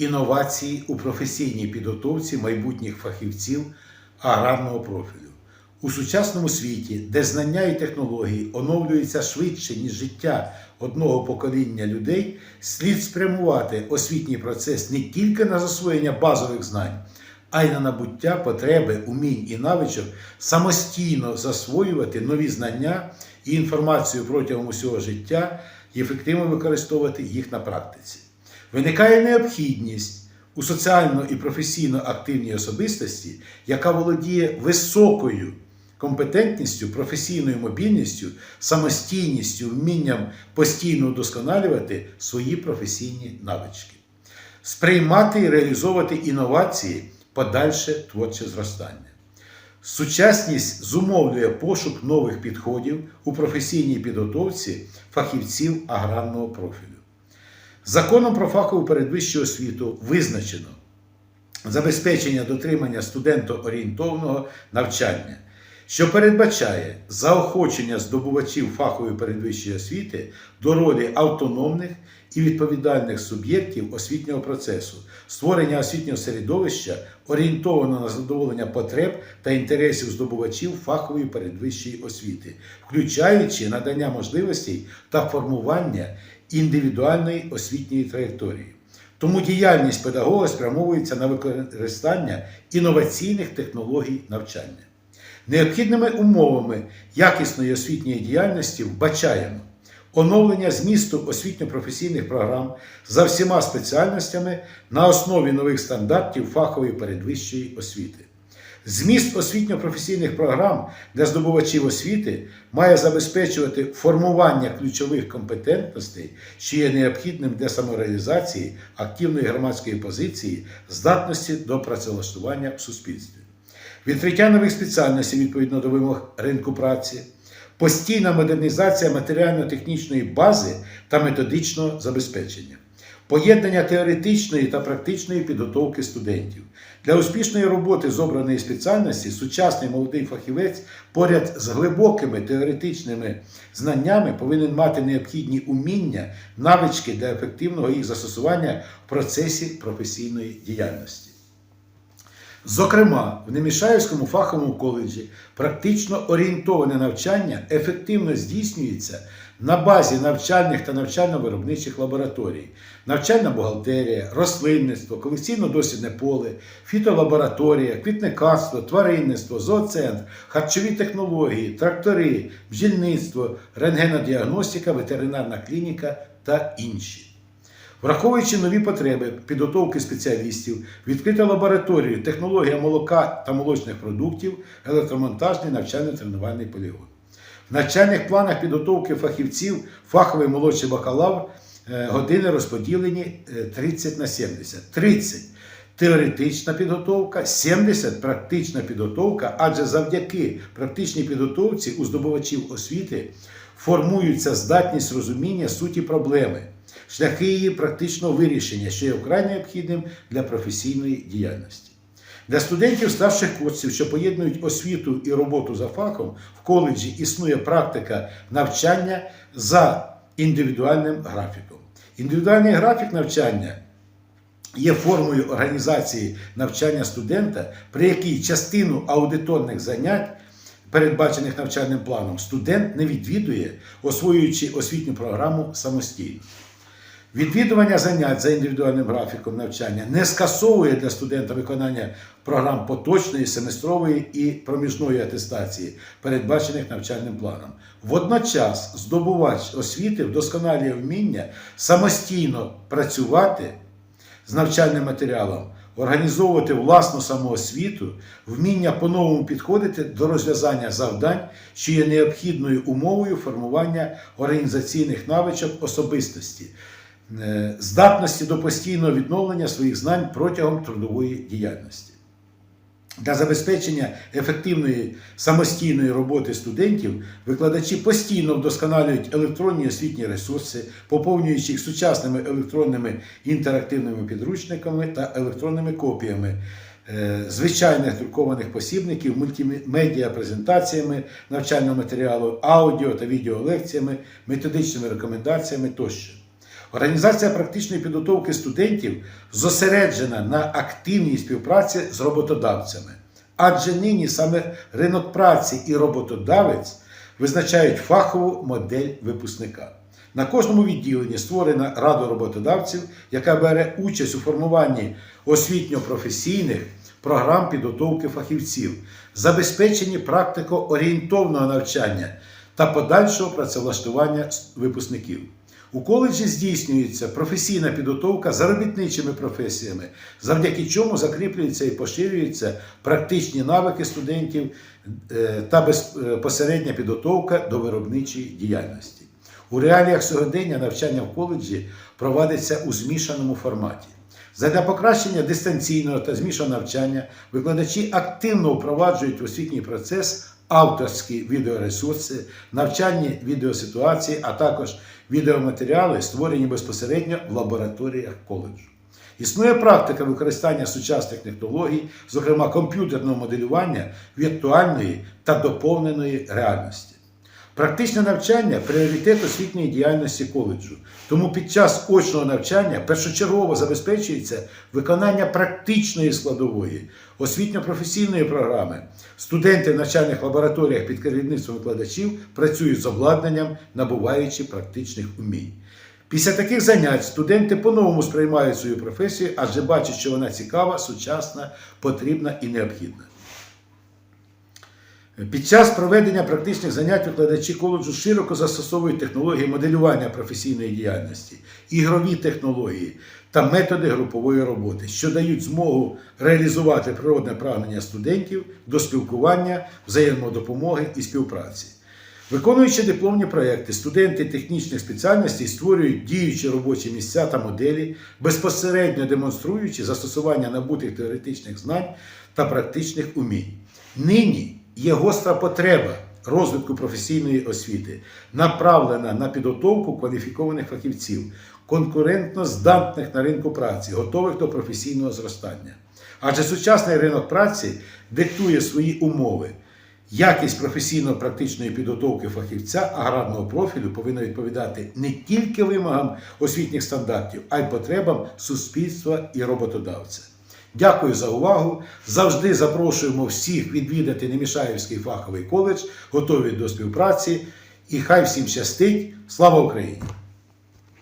інновації у професійній підготовці майбутніх фахівців аграрного профілю. У сучасному світі, де знання і технології оновлюються швидше, ніж життя одного покоління людей, слід спрямувати освітній процес не тільки на засвоєння базових знань, а й на набуття потреби, умінь і навичок самостійно засвоювати нові знання і інформацію протягом усього життя і ефективно використовувати їх на практиці. Виникає необхідність у соціально і професійно активній особистості, яка володіє високою компетентністю, професійною мобільністю, самостійністю, вмінням постійно удосконалювати свої професійні навички, сприймати і реалізовувати інновації, подальше творче зростання. Сучасність зумовлює пошук нових підходів у професійній підготовці фахівців аграрного профілю. Законом про фахову передвищу освіту визначено забезпечення дотримання студентоорієнтовного навчання, що передбачає заохочення здобувачів фахової передвищої освіти до ролі автономних і відповідальних суб'єктів освітнього процесу, створення освітнього середовища, орієнтовано на задоволення потреб та інтересів здобувачів фахової передвищої освіти, включаючи надання можливостей та формування індивідуальної освітньої траєкторії. Тому діяльність педагога спрямовується на використання інноваційних технологій навчання. Необхідними умовами якісної освітньої діяльності вбачаємо оновлення змісту освітньо-професійних програм за всіма спеціальностями на основі нових стандартів фахової передвищої освіти. Зміст освітньо-професійних програм для здобувачів освіти має забезпечувати формування ключових компетентностей, що є необхідним для самореалізації активної громадської позиції, здатності до працевлаштування в суспільстві. Відкриття нових спеціальностей відповідно до вимог ринку праці, постійна модернізація матеріально-технічної бази та методичного забезпечення, поєднання теоретичної та практичної підготовки студентів. Для успішної роботи з обраної спеціальності сучасний молодий фахівець поряд з глибокими теоретичними знаннями повинен мати необхідні уміння, навички для ефективного їх застосування в процесі професійної діяльності. Зокрема, в Немішаївському фаховому коледжі практично орієнтоване навчання ефективно здійснюється на базі навчальних та навчально-виробничих лабораторій, навчальна бухгалтерія, рослинництво, колекційно-дослідне поле, фітолабораторія, квітникарство, тваринництво, зооцентр, харчові технології, трактори, бджільництво, рентгенодіагностика, ветеринарна клініка та інші. Враховуючи нові потреби підготовки спеціалістів, відкрита лабораторію технологія молока та молочних продуктів, електромонтажний навчально-тренувальний полігон. В навчальних планах підготовки фахівців фаховий молодший бакалавр е, години розподілені е, 30 на 70. 30 теоретична підготовка, 70 практична підготовка, адже завдяки практичній підготовці у здобувачів освіти формується здатність розуміння суті проблеми шляхи її практичного вирішення, що є вкрай необхідним для професійної діяльності. Для студентів старших курсів, що поєднують освіту і роботу за фахом, в коледжі існує практика навчання за індивідуальним графіком. Індивідуальний графік навчання є формою організації навчання студента, при якій частину аудиторних занять передбачених навчальним планом, студент не відвідує, освоюючи освітню програму самостійно. Відвідування занять за індивідуальним графіком навчання не скасовує для студента виконання програм поточної, семестрової і проміжної атестації, передбачених навчальним планом. Водночас здобувач освіти вдосконалює вміння самостійно працювати з навчальним матеріалом, організовувати власну самоосвіту, вміння по-новому підходити до розв'язання завдань, що є необхідною умовою формування організаційних навичок особистості, здатності до постійного відновлення своїх знань протягом трудової діяльності. Для забезпечення ефективної самостійної роботи студентів викладачі постійно вдосконалюють електронні освітні ресурси, поповнюючи їх сучасними електронними інтерактивними підручниками та електронними копіями е, звичайних друкованих посібників, мультимедіа презентаціями навчального матеріалу, аудіо та відеолекціями, методичними рекомендаціями тощо. Організація практичної підготовки студентів зосереджена на активній співпраці з роботодавцями. Адже нині саме ринок праці і роботодавець визначають фахову модель випускника. На кожному відділенні створена рада роботодавців, яка бере участь у формуванні освітньо-професійних програм підготовки фахівців, забезпеченні практико-орієнтовного навчання та подальшого працевлаштування випускників. У коледжі здійснюється професійна підготовка за робітничими професіями, завдяки чому закріплюються і поширюються практичні навики студентів е, та безпосередня підготовка до виробничої діяльності. У реаліях сьогодення навчання в коледжі проводиться у змішаному форматі. Задля покращення дистанційного та змішаного навчання викладачі активно впроваджують освітній процес авторські відеоресурси, навчальні відеоситуації, а також відеоматеріали, створені безпосередньо в лабораторіях коледжу. Існує практика використання сучасних технологій, зокрема комп'ютерного моделювання віртуальної та доповненої реальності. Практичне навчання пріоритет освітньої діяльності коледжу. Тому під час очного навчання першочергово забезпечується виконання практичної складової, освітньо-професійної програми. Студенти в навчальних лабораторіях під керівництвом викладачів працюють з обладнанням, набуваючи практичних умінь. Після таких занять студенти по-новому сприймають свою професію, адже бачать, що вона цікава, сучасна, потрібна і необхідна. Під час проведення практичних занять викладачі коледжу широко застосовують технології моделювання професійної діяльності, ігрові технології та методи групової роботи, що дають змогу реалізувати природне прагнення студентів до спілкування, взаємодопомоги і співпраці. Виконуючи дипломні проекти, студенти технічних спеціальностей створюють діючі робочі місця та моделі, безпосередньо демонструючи застосування набутих теоретичних знань та практичних умінь. Нині є гостра потреба розвитку професійної освіти, направлена на підготовку кваліфікованих фахівців, конкурентно здатних на ринку праці, готових до професійного зростання. Адже сучасний ринок праці диктує свої умови. Якість професійно-практичної підготовки фахівця аграрного профілю повинна відповідати не тільки вимогам освітніх стандартів, а й потребам суспільства і роботодавця. Дякую за увагу. Завжди запрошуємо всіх відвідати Немішаївський фаховий коледж, готові до співпраці. І хай всім щастить. Слава Україні!